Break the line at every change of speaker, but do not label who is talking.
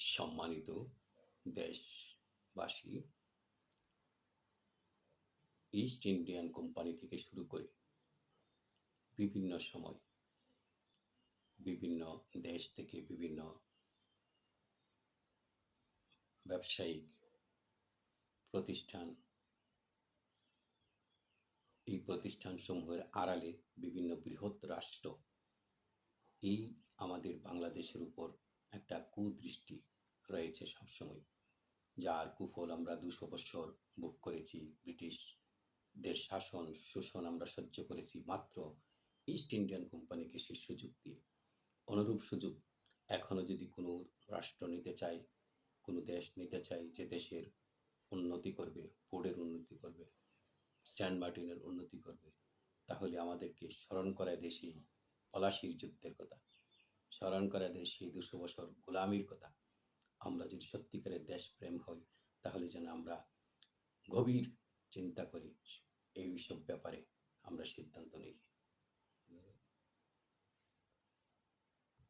সম্মানিত দেশবাসী east Indian company থেকে শুরু করে বিভিন্ন সময় বিভিন্ন দেশ থেকে বিভিন্ন ব্যবসায়িক প্রতিষ্ঠান এই প্রতিষ্ঠানসমূহের আড়ালে বিভিন্ন বৃহৎ রাষ্ট্র এই আমাদের বাংলাদেশের উপর একটা কুদৃষ্টি রয়েছে সবসময়। যার কুফল আমরা দুশো বছর ভোগ করেছি, ব্রিটিশদের শাসন শোষণ আমরা সহ্য করেছি, মাত্র ইস্ট ইন্ডিয়ান কোম্পানিকে সে সুযোগ দিয়ে। অনুরূপ সুযোগ এখনও যদি কোনো রাষ্ট্র নিতে চায়, কোনো দেশ নিতে চায়, যে দেশের উন্নতি করবে, পোর্টের উন্নতি করবে সেন্ট মার্টিনের উন্নতি করবে, তাহলে আমাদেরকে স্মরণ করায় দেশে পলাশির যুদ্ধের কথা। স্মরণ করায় সেই দুশো বছর গোলামির কথা। আমরা যদি সত্যিকারের দেশপ্রেম হই, তাহলে যেন আমরা গভীর চিন্তা করি এই সব ব্যাপারে আমরা সিদ্ধান্ত